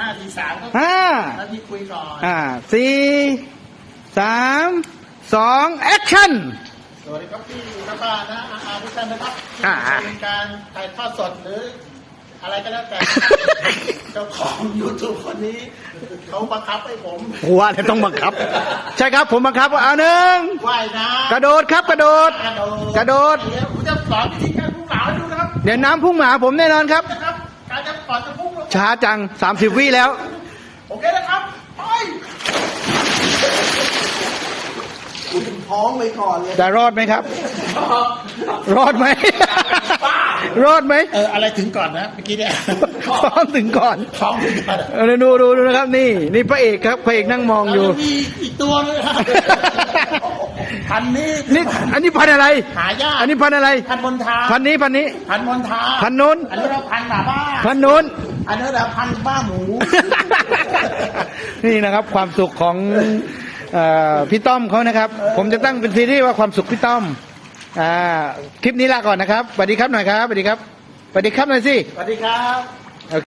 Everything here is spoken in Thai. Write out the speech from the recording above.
ห้าสี่สามก็ห้าแล้วที่คุยก่อนอ่าสี่สามสองแอคชั่นสวัสดีครับพี่น้าป้านะอาอาทุกท่านนะครับที่อ่าเป็นการถ่ายทอดสดหรือ อะไรก็แล้วแต่ เจ้าของยูทูบคนนี้เขาบังคับให้ผมหัวเนี่ยต้องบังคับ ใช่ครับผมบังคับว่าเอาหนึ่งว่ายน้กระโดดครับกระโดดำกระโดดกระโดดเดี๋ยวผมจะสอนวิธีการพุ่งเหลาให้ดูนะครับเดี๋ยวน้ำพุ่งมาหาผมแน่นอนครับนะครับ การจะก่อนจะพุ่งลงช้าจังสามสิบวิแล้ว โอเคนะครับ ไปคุณท้องไปก่อนเลยจะรอดไหมครับ รอดไหม รอดไหมเอออะไรถึงก่อนนะเมื่อกี้เนี่ยท้องถึงก่อนท้องถึงก่อนเออดูดูดูนะครับ นี่ นี่พระเอกครับพระเอกนั่งมองอยู่แล้วมีอีกตัวนึงครับพันนี้นี่อันนี้พันธุ์อะไร หายากอันนี้พันธุ์อะไร พันมณฑาพันธุ์นี้พันธุ์นี้ พันมณฑาพันนู้นอันนี้เราพันหมาบ้า พันนู้นอันนี้เราพันบ้าหมู นี่นะครับความสุขของเอ่อพี่ต้อมเขานะครับ ผมจะตั้งเป็นซีรีส์ว่าความสุขพี่ต้อมอ่าคลิปนี้ลาก่อนนะครับสวัสดีครับหน่อยครับสวัสดีครับสวัสดีครับหน่อยสิ สวัสดีครับ